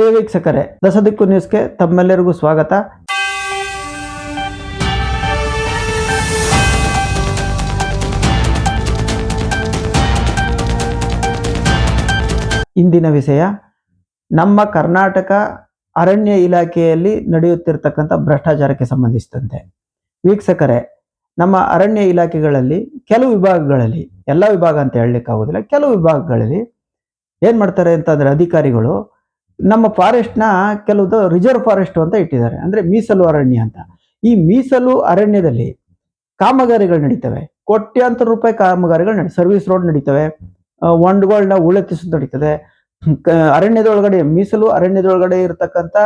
ಪ್ರಿಯ ವೀಕ್ಷಕರೇ, ದಸದಿಕ್ಕು ನ್ಯೂಸ್ಗೆ ತಮ್ಮೆಲ್ಲರಿಗೂ ಸ್ವಾಗತ. ಇಂದಿನ ವಿಷಯ, ನಮ್ಮ ಕರ್ನಾಟಕ ಅರಣ್ಯ ಇಲಾಖೆಯಲ್ಲಿ ನಡೆಯುತ್ತಿರತಕ್ಕಂಥ ಭ್ರಷ್ಟಾಚಾರಕ್ಕೆ ಸಂಬಂಧಿಸಿದಂತೆ. ವೀಕ್ಷಕರೇ, ನಮ್ಮ ಅರಣ್ಯ ಇಲಾಖೆಗಳಲ್ಲಿ ಕೆಲವು ವಿಭಾಗಗಳಲ್ಲಿ, ಎಲ್ಲ ವಿಭಾಗ ಅಂತ ಹೇಳಲಿಕ್ಕಾಗೋದಿಲ್ಲ, ಕೆಲವು ವಿಭಾಗಗಳಲ್ಲಿ ಏನು ಮಾಡ್ತಾರೆ ಅಂತಂದರೆ ಅಧಿಕಾರಿಗಳು ನಮ್ಮ ಫಾರೆಸ್ಟ್ನ ಕೆಲವು ರಿಸರ್ವ್ ಫಾರೆಸ್ಟ್ ಅಂತ ಇಟ್ಟಿದ್ದಾರೆ. ಅಂದರೆ ಮೀಸಲು ಅರಣ್ಯ ಅಂತ. ಈ ಮೀಸಲು ಅರಣ್ಯದಲ್ಲಿ ಕಾಮಗಾರಿಗಳು ನಡೀತವೆ. ಕೋಟ್ಯಾಂತರ ರೂಪಾಯಿ ಕಾಮಗಾರಿಗಳು ನಡೀ ಸರ್ವಿಸ್ ರೋಡ್ ನಡೀತವೆ. ಒಂಡ್ಗಳನ್ನ ಉಳೆತ್ತಿಸೋದು ನಡೀತದೆ. ಅರಣ್ಯದೊಳಗಡೆ, ಮೀಸಲು ಅರಣ್ಯದೊಳಗಡೆ ಇರತಕ್ಕಂಥ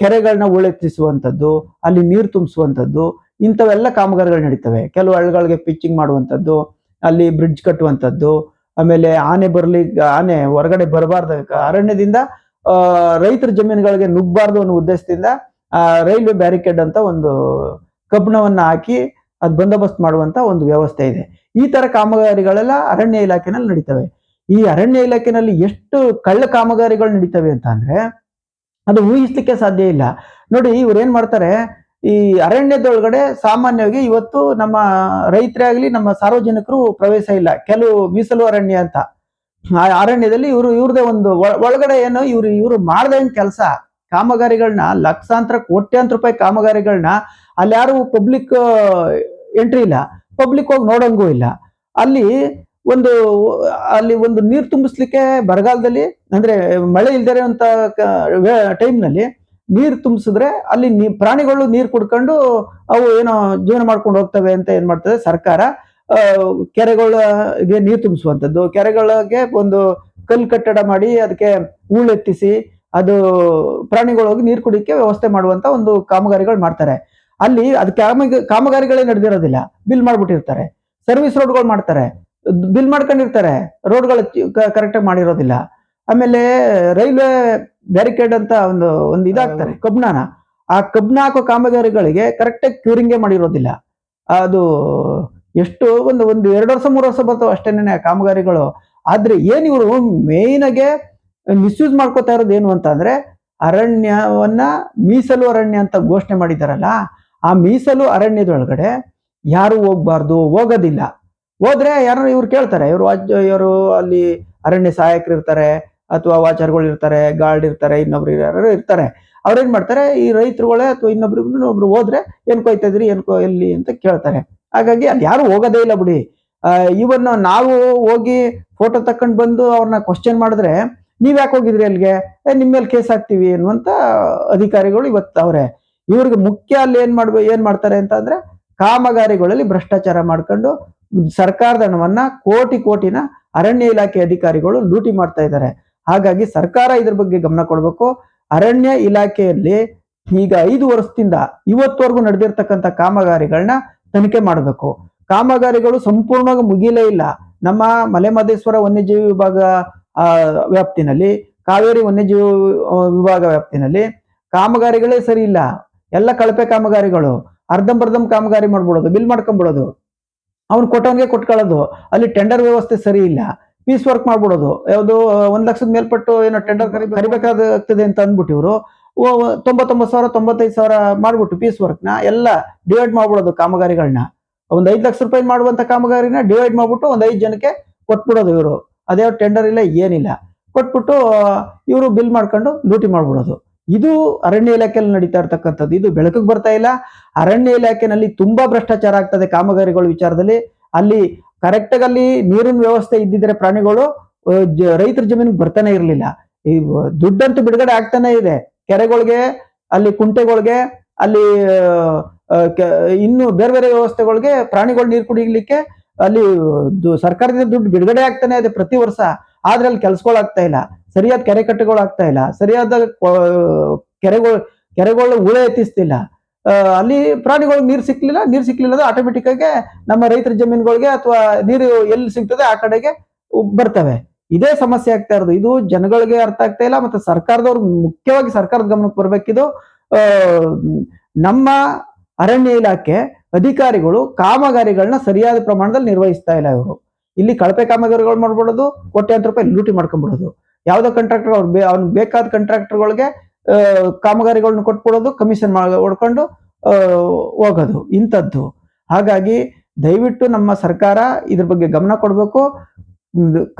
ಕೆರೆಗಳನ್ನ ಉಳೆತ್ತಿಸುವಂಥದ್ದು ಅಲ್ಲಿ ನೀರು ತುಂಬಿಸುವಂಥದ್ದು, ಇಂಥವೆಲ್ಲ ಕಾಮಗಾರಿಗಳು ನಡೀತವೆ. ಕೆಲವು ಹಳ್ಳಗಳಿಗೆ ಪಿಚ್ಚಿಂಗ್ ಮಾಡುವಂಥದ್ದು, ಅಲ್ಲಿ ಬ್ರಿಡ್ಜ್ ಕಟ್ಟುವಂಥದ್ದು, ಆಮೇಲೆ ಆನೆ ಬರಲಿ, ಆನೆ ಹೊರಗಡೆ ಬರಬಾರ್ದ, ಅರಣ್ಯದಿಂದ ರೈತರ ಜಮೀನುಗಳಿಗೆ ನುಗ್ಗಬಾರ್ದು ಅನ್ನೋ ಉದ್ದೇಶದಿಂದ ರೈಲ್ವೆ ಬ್ಯಾರಿಕೇಡ್ ಅಂತ ಒಂದು ಕಬ್ಬಣವನ್ನ ಹಾಕಿ ಅದು ಬಂದೋಬಸ್ತ್ ಮಾಡುವಂತ ಒಂದು ವ್ಯವಸ್ಥೆ ಇದೆ. ಈ ತರ ಕಾಮಗಾರಿಗಳೆಲ್ಲ ಅರಣ್ಯ ಇಲಾಖೆನಲ್ಲಿ ನಡೀತವೆ. ಈ ಅರಣ್ಯ ಇಲಾಖೆನಲ್ಲಿ ಎಷ್ಟು ಕಳ್ಳ ಕಾಮಗಾರಿಗಳು ನಡೀತವೆ ಅಂತ ಅಂದ್ರೆ, ಅದು ಊಹಿಸ್ಲಿಕ್ಕೆ ಸಾಧ್ಯ ಇಲ್ಲ. ನೋಡಿ, ಇವ್ರು ಏನ್ ಮಾಡ್ತಾರೆ, ಈ ಅರಣ್ಯದೊಳಗಡೆ ಸಾಮಾನ್ಯವಾಗಿ ಇವತ್ತು ನಮ್ಮ ರೈತರೇ ಆಗಲಿ ನಮ್ಮ ಸಾರ್ವಜನಿಕರು ಪ್ರವೇಶ ಇಲ್ಲ. ಕೆಲವು ಮೀಸಲು ಅರಣ್ಯ ಅಂತ. ಆ ಅರಣ್ಯದಲ್ಲಿ ಇವರು ಇವ್ರದೇ ಒಂದು ಒಳ- ಒಳಗಡೆ ಏನು ಇವ್ರು, ಇವರು ಮಾಡ್ದಂಗೆ ಕೆಲಸ. ಕಾಮಗಾರಿಗಳನ್ನ ಲಕ್ಷಾಂತರ, ಕೋಟ್ಯಾಂತರ ರೂಪಾಯಿ ಕಾಮಗಾರಿಗಳನ್ನ ಅಲ್ಲಿ ಯಾರು ಪಬ್ಲಿಕ್ ಎಂಟ್ರಿ ಇಲ್ಲ. ಪಬ್ಲಿಕ್ ಹೋಗಿ ನೋಡಂಗೂ ಇಲ್ಲ. ಅಲ್ಲಿ ಒಂದು ಅಲ್ಲಿ ಒಂದು ನೀರು ತುಂಬಿಸ್ಲಿಕ್ಕೆ ಬರಗಾಲದಲ್ಲಿ, ಅಂದ್ರೆ ಮಳೆ ಇಲ್ದೇ ಅಂತ ಟೈಮ್ನಲ್ಲಿ ನೀರು ತುಂಬಿಸಿದ್ರೆ ಅಲ್ಲಿ ಪ್ರಾಣಿಗಳು ನೀರು ಕುಡ್ಕೊಂಡು ಅವು ಏನೋ ಜೀವನ ಮಾಡ್ಕೊಂಡು ಹೋಗ್ತವೆ ಅಂತ ಏನ್ ಮಾಡ್ತದೆ ಸರ್ಕಾರ. ಕೆರೆಗಳಿಗೆ ನೀರು ತುಂಬಿಸುವಂಥದ್ದು ಕೆರೆಗಳಿಗೆ ಒಂದು ಕಲ್ಲು ಕಟ್ಟಡ ಮಾಡಿ ಅದಕ್ಕೆ ಹೂಳೆತ್ತಿಸಿ ಅದು ಪ್ರಾಣಿಗಳೋಗಿ ನೀರು ಕುಡಿಯಕ್ಕೆ ವ್ಯವಸ್ಥೆ ಮಾಡುವಂತ ಒಂದು ಕಾಮಗಾರಿಗಳು ಮಾಡ್ತಾರೆ. ಅಲ್ಲಿ ಅದು ಕಾಮಗ ಕಾಮಗಾರಿಗಳೇ ನಡೆದಿರೋದಿಲ್ಲ. ಬಿಲ್ ಮಾಡ್ಬಿಟ್ಟಿರ್ತಾರೆ. ಸರ್ವಿಸ್ ರೋಡ್ಗಳು ಮಾಡ್ತಾರೆ. ಬಿಲ್ ಮಾಡ್ಕೊಂಡಿರ್ತಾರೆ. ರೋಡ್ಗಳು ಕರೆಕ್ಟಾಗಿ ಮಾಡಿರೋದಿಲ್ಲ. ಆಮೇಲೆ ರೈಲ್ವೆ ಬ್ಯಾರಿಕೇಡ್ ಅಂತ ಒಂದು ಒಂದು ಇದಾಗ್ತಾರೆ ಕಬ್ಬನ ಆ ಕಬ್ಣ ಹಾಕೋ ಕಾಮಗಾರಿಗಳಿಗೆ ಕರೆಕ್ಟಾಗಿ ಕ್ಯೂರಿಂಗೇ ಮಾಡಿರೋದಿಲ್ಲ. ಅದು ಎಷ್ಟು ಒಂದು ಒಂದು ಎರಡು ವರ್ಷ, ಮೂರು ವರ್ಷ ಬರ್ತಾವೆ ಅಷ್ಟೇನೆ ಕಾಮಗಾರಿಗಳು. ಆದ್ರೆ ಏನ್ ಇವರು ಮೇಯ್ನಾಗೆ ಮಿಸ್ಯೂಸ್ ಮಾಡ್ಕೋತಾ ಇರೋದು ಏನು ಅಂತ ಅಂದ್ರೆ ಅರಣ್ಯವನ್ನ ಮೀಸಲು ಅರಣ್ಯ ಅಂತ ಘೋಷಣೆ ಮಾಡಿದಾರಲ್ಲ, ಆ ಮೀಸಲು ಅರಣ್ಯದೊಳಗಡೆ ಯಾರು ಹೋಗ್ಬಾರ್ದು, ಹೋಗೋದಿಲ್ಲ. ಹೋದ್ರೆ ಯಾರು ಇವ್ರು ಕೇಳ್ತಾರೆ, ಇವರು ಇವರು ಅಲ್ಲಿ ಅರಣ್ಯ ಸಹಾಯಕರು ಇರ್ತಾರೆ, ಅಥವಾ ವಾಚರ್ಗಳು ಇರ್ತಾರೆ, ಗಾರ್ಡ್ ಇರ್ತಾರೆ, ಇನ್ನೊಬ್ರು ಯಾರು ಇರ್ತಾರೆ. ಅವ್ರೇನ್ ಮಾಡ್ತಾರೆ, ಈ ರೈತರುಗಳೇ ಅಥವಾ ಇನ್ನೊಬ್ರು ಒಬ್ರು ಹೋದ್ರೆ ಏನು ಕೊಯ್ತಾ ಇದ್ರಿ ಏನ್ ಎಲ್ಲಿ ಅಂತ ಕೇಳ್ತಾರೆ. ಹಾಗಾಗಿ ಅಲ್ಲಿ ಯಾರು ಹೋಗೋದೇ ಇಲ್ಲ ಬಿಡಿ. ಇವನ್ ನಾವು ಹೋಗಿ ಫೋಟೋ ತಕೊಂಡು ಬಂದು ಅವ್ರನ್ನ ಕ್ವಶನ್ ಮಾಡಿದ್ರೆ ನೀವ್ ಯಾಕೆ ಹೋಗಿದ್ರಿ ಅಲ್ಲಿಗೆ? ನಿಮ್ಮ ನಿಮ್ ಮೇಲೆ ಕೇಸ್ ಹಾಕ್ತಿವಿ ಅನ್ನುವಂತ ಅಧಿಕಾರಿಗಳು ಇವತ್ತು ಅವ್ರೆ. ಇವ್ರಿಗೆ ಮುಖ್ಯ ಅಲ್ಲಿ ಏನ್ ಮಾಡ್ಬೇ, ಏನ್ ಮಾಡ್ತಾರೆ ಅಂತ ಅಂದ್ರೆ ಕಾಮಗಾರಿಗಳಲ್ಲಿ ಭ್ರಷ್ಟಾಚಾರ ಮಾಡ್ಕೊಂಡು ಸರ್ಕಾರದ ಹಣವನ್ನ ಕೋಟಿ ಕೋಟಿನ ಅರಣ್ಯ ಇಲಾಖೆ ಅಧಿಕಾರಿಗಳು ಲೂಟಿ ಮಾಡ್ತಾ ಇದ್ದಾರೆ ಹಾಗಾಗಿ ಸರ್ಕಾರ ಇದ್ರ ಬಗ್ಗೆ ಗಮನ ಕೊಡಬೇಕು. ಅರಣ್ಯ ಇಲಾಖೆಯಲ್ಲಿ ಈಗ ಐದು ವರ್ಷದಿಂದ ಇವತ್ತವರೆಗೂ ನಡೆದಿರ್ತಕ್ಕಂಥ ಕಾಮಗಾರಿಗಳನ್ನ ತನಿಖೆ ಮಾಡಬೇಕು. ಕಾಮಗಾರಿಗಳು ಸಂಪೂರ್ಣವಾಗಿ ಮುಗಿಲೇ ಇಲ್ಲ. ನಮ್ಮ ಮಲೆಮಹದೇಶ್ವರ ವನ್ಯಜೀವಿ ವಿಭಾಗ ವ್ಯಾಪ್ತಿನಲ್ಲಿ, ಕಾವೇರಿ ವನ್ಯಜೀವಿ ವಿಭಾಗ ವ್ಯಾಪ್ತಿನಲ್ಲಿ ಕಾಮಗಾರಿಗಳೇ ಸರಿ ಇಲ್ಲ. ಎಲ್ಲ ಕಳಪೆ ಕಾಮಗಾರಿಗಳು, ಅರ್ಧಂಬರ್ಧಂ ಕಾಮಗಾರಿ ಮಾಡ್ಬಿಡೋದು, ಬಿಲ್ ಮಾಡ್ಕೊಂಬಿಡೋದು. ಅವ್ನು ಕೊಟ್ಟವನಿಗೆ ಕೊಟ್ಕೊಳ್ಳೋದು ಅಲ್ಲಿ ಟೆಂಡರ್ ವ್ಯವಸ್ಥೆ ಸರಿ ಇಲ್ಲ. ಪೀಸ್ ವರ್ಕ್ ಮಾಡ್ಬಿಡೋದು. ಯಾವುದು ಒಂದು ಲಕ್ಷದ ಮೇಲ್ಪಟ್ಟು ಏನೋ ಟೆಂಡರ್ ಕರಿ ಕರಿಬೇಕಾಗ್ತದೆ ಅಂತ ಅಂದ್ಬಿಟ್ಟು ತೊಂಬತ್ತೊಂಬತ್ತು ಸಾವಿರ, ತೊಂಬತ್ತೈದು ಸಾವಿರ ಮಾಡ್ಬಿಟ್ಟು ಪೀಸ್ ವರ್ಕ್ನ ಎಲ್ಲ ಡಿವೈಡ್ ಮಾಡ್ಬಿಡೋದು ಕಾಮಗಾರಿಗಳನ್ನ ಒಂದು ಐದು ಲಕ್ಷ ರೂಪಾಯಿ ಮಾಡುವಂತ ಕಾಮಗಾರಿನ ಡಿವೈಡ್ ಮಾಡ್ಬಿಟ್ಟು ಒಂದು ಐದು ಜನಕ್ಕೆ ಕೊಟ್ಬಿಡೋದು ಇವರು. ಅದೇ ಟೆಂಡರ್ ಇಲ್ಲ, ಏನಿಲ್ಲ. ಕೊಟ್ಬಿಟ್ಟು ಇವರು ಬಿಲ್ ಮಾಡ್ಕೊಂಡು ಲೂಟಿ ಮಾಡ್ಬಿಡೋದು. ಇದು ಅರಣ್ಯ ಇಲಾಖೆಯಲ್ಲಿ ನಡೀತಾ ಇರ್ತಕ್ಕಂಥದ್ದು. ಇದು ಬೆಳಕಿಗೆ ಬರ್ತಾ ಇಲ್ಲ. ಅರಣ್ಯ ಇಲಾಖೆನಲ್ಲಿ ತುಂಬಾ ಭ್ರಷ್ಟಾಚಾರ ಆಗ್ತದೆ ಕಾಮಗಾರಿಗಳ ವಿಚಾರದಲ್ಲಿ. ಅಲ್ಲಿ ಕರೆಕ್ಟಾಗಿ ಅಲ್ಲಿ ನೀರಿನ ವ್ಯವಸ್ಥೆ ಇದ್ದಿದ್ರೆ ಪ್ರಾಣಿಗಳು ರೈತರ ಜಮೀನಿಗೆ ಬರ್ತಾನೆ ಇರಲಿಲ್ಲ. ಈ ದುಡ್ಡಂತೂ ಬಿಡುಗಡೆ ಆಗ್ತಾನೆ ಇದೆ. ಕೆರೆಗಳಿಗೆ, ಅಲ್ಲಿ ಕುಂಟೆಗಳಿಗೆ, ಅಲ್ಲಿ ಇನ್ನು ಬೇರೆ ಬೇರೆ ವ್ಯವಸ್ಥೆಗಳಿಗೆ ಪ್ರಾಣಿಗಳು ನೀರು ಕುಡಿಲಿಕ್ಕೆ ಅಲ್ಲಿ ಸರ್ಕಾರದಿಂದ ದುಡ್ಡು ಬಿಡುಗಡೆ ಆಗ್ತಾನೆ ಇದೆ ಪ್ರತಿ ವರ್ಷ. ಆದ್ರೆ ಅಲ್ಲಿ ಕೆಲ್ಸಗಳಾಗ್ತಾ ಇಲ್ಲ. ಸರಿಯಾದ ಕೆರೆ ಕಟ್ಟೆಗಳು ಆಗ್ತಾ ಇಲ್ಲ. ಸರಿಯಾದ ಕೆರೆಗಳು ಕೆರೆಗಳು ಉಳೆ ಎತ್ತಿಸ್ತಿಲ್ಲ. ಅಲ್ಲಿ ಪ್ರಾಣಿಗಳಿಗೆ ನೀರು ಸಿಕ್ಲಿಲ್ಲ ನೀರು ಸಿಕ್ಲಿಲ್ಲ ಅಂದ್ರೆ ಆಟೋಮೆಟಿಕ್ ಆಗಿ ನಮ್ಮ ರೈತರ ಜಮೀನುಗಳಿಗೆ ಅಥವಾ ನೀರು ಎಲ್ಲಿ ಸಿಗ್ತದೆ ಆ ಕಡೆಗೆ ಬರ್ತವೆ. ಇದೇ ಸಮಸ್ಯೆ ಆಗ್ತಾ ಇರೋದು. ಇದು ಜನಗಳಿಗೆ ಅರ್ಥ ಆಗ್ತಾ ಇಲ್ಲ ಮತ್ತೆ ಸರ್ಕಾರದವ್ರು ಮುಖ್ಯವಾಗಿ ಸರ್ಕಾರದ ಗಮನಕ್ಕೆ ಬರ್ಬೇಕಿದು ನಮ್ಮ ಅರಣ್ಯ ಇಲಾಖೆ ಅಧಿಕಾರಿಗಳು ಕಾಮಗಾರಿಗಳನ್ನ ಸರಿಯಾದ ಪ್ರಮಾಣದಲ್ಲಿ ನಿರ್ವಹಿಸ್ತಾ ಇಲ್ಲ ಇವರು. ಇಲ್ಲಿ ಕಳಪೆ ಕಾಮಗಾರಿಗಳು ಮಾಡ್ಬಿಡೋದು ಕೋಟ್ಯಾಂತರ ರೂಪಾಯಿ ಲೂಟಿ ಮಾಡ್ಕೊಂಡ್ಬಿಡೋದು ಯಾವುದೋ ಕಾಂಟ್ರಾಕ್ಟರ್ ಅವ್ರು ಬೇ ಅವ್ನಿಗೆ ಬೇಕಾದ ಕಾಂಟ್ರಾಕ್ಟರ್ಗಳಿಗೆ ಕಾಮಗಾರಿಗಳನ್ನ ಕೊಟ್ಬಿಡೋದು ಕಮಿಷನ್ ಹೊಡ್ಕೊಂಡು ಹೋಗೋದು ಇಂಥದ್ದು. ಹಾಗಾಗಿ ದಯವಿಟ್ಟು ನಮ್ಮ ಸರ್ಕಾರ ಇದ್ರ ಬಗ್ಗೆ ಗಮನ ಕೊಡಬೇಕು.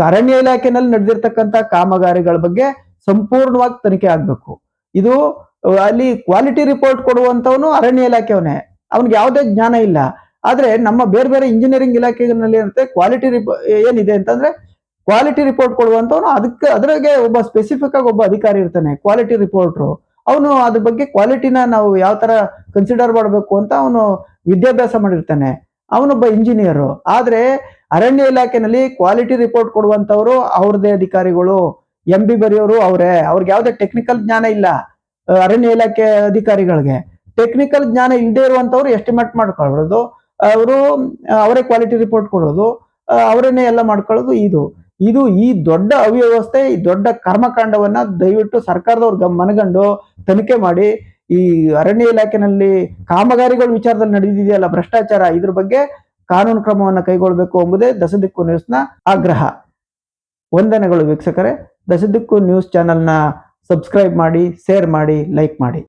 ಅರಣ್ಯ ಇಲಾಖೆನಲ್ಲಿ ನಡೆದಿರ್ತಕ್ಕಂಥ ಕಾಮಗಾರಿಗಳ ಬಗ್ಗೆ ಸಂಪೂರ್ಣವಾಗಿ ತನಿಖೆ ಆಗ್ಬೇಕು. ಇದು, ಅಲ್ಲಿ ಕ್ವಾಲಿಟಿ ರಿಪೋರ್ಟ್ ಕೊಡುವಂತವನು ಅರಣ್ಯ ಇಲಾಖೆಯವನೇ. ಅವನಿಗೆ ಯಾವುದೇ ಜ್ಞಾನ ಇಲ್ಲ. ಆದ್ರೆ ನಮ್ಮ ಬೇರೆ ಬೇರೆ ಇಂಜಿನಿಯರಿಂಗ್ ಇಲಾಖೆನಲ್ಲಿ ಏನಂತೆ ಕ್ವಾಲಿಟಿ ರಿಪೋ ಏನಿದೆ ಅಂತಂದ್ರೆ ಕ್ವಾಲಿಟಿ ರಿಪೋರ್ಟ್ ಕೊಡುವಂತವನು ಅದಕ್ಕೆ, ಅದ್ರಾಗೆ ಒಬ್ಬ ಸ್ಪೆಸಿಫಿಕ್ ಆಗಿ ಒಬ್ಬ ಅಧಿಕಾರಿ ಇರ್ತಾನೆ ಕ್ವಾಲಿಟಿ ರಿಪೋರ್ಟ್ರು ಅವನು ಅದ್ರ ಬಗ್ಗೆ ಕ್ವಾಲಿಟಿನ ನಾವು ಯಾವ ತರ ಕನ್ಸಿಡರ್ ಮಾಡಬೇಕು ಅಂತ ಅವನು ವಿದ್ಯಾಭ್ಯಾಸ ಮಾಡಿರ್ತಾನೆ. ಅವನೊಬ್ಬ ಇಂಜಿನಿಯರು ಆದ್ರೆ ಅರಣ್ಯ ಇಲಾಖೆನಲ್ಲಿ ಕ್ವಾಲಿಟಿ ರಿಪೋರ್ಟ್ ಕೊಡುವಂತವರು ಅವ್ರದೇ ಅಧಿಕಾರಿಗಳು. ಎಂ ಬಿ ಬರೆಯೋರು ಅವರೇ. ಅವ್ರಿಗೆ ಯಾವುದೇ ಟೆಕ್ನಿಕಲ್ ಜ್ಞಾನ ಇಲ್ಲ ಅರಣ್ಯ ಇಲಾಖೆ ಅಧಿಕಾರಿಗಳಿಗೆ. ಟೆಕ್ನಿಕಲ್ ಜ್ಞಾನ ಇಲ್ಲದೆ ಇರುವಂತವ್ರು ಎಸ್ಟಿಮೇಟ್ ಮಾಡ್ಕೊಳ್ಳೋದು, ಅವರು ಅವರೇ ಕ್ವಾಲಿಟಿ ರಿಪೋರ್ಟ್ ಕೊಡೋದು ಅವರೇನೆ ಅವರನ್ನೇ ಎಲ್ಲ ಮಾಡ್ಕೊಳ್ಳೋದು ಇದು. ಇದು ಈ ದೊಡ್ಡ ಅವ್ಯವಸ್ಥೆ, ಈ ದೊಡ್ಡ ಕರ್ಮಕಾಂಡವನ್ನ ದಯವಿಟ್ಟು ಸರ್ಕಾರದವ್ರು ಗಮ್, ಮನಗಂಡು ತನಿಖೆ ಮಾಡಿ. ಈ ಅರಣ್ಯ ಇಲಾಖೆನಲ್ಲಿ ಕಾಮಗಾರಿಗಳ ವಿಚಾರದಲ್ಲಿ ನಡೆದಿದೆಯಲ್ಲ ಭ್ರಷ್ಟಾಚಾರ, ಇದ್ರ ಬಗ್ಗೆ ಕಾನೂನು ಕ್ರಮವನ್ನು ಕೈಗೊಳ್ಳಬೇಕು ಎಂಬುದೇ ದಸದಿಕ್ಕು ನ್ಯೂಸ್ನ ಆಗ್ರಹ. ವಂದನೆಗಳು ವೀಕ್ಷಕರೇ. ದಸದಿಕ್ಕು ನ್ಯೂಸ್ ಚಾನೆಲ್ನ ಸಬ್ಸ್ಕ್ರೈಬ್ ಮಾಡಿ, ಶೇರ್ ಮಾಡಿ, ಲೈಕ್ ಮಾಡಿ.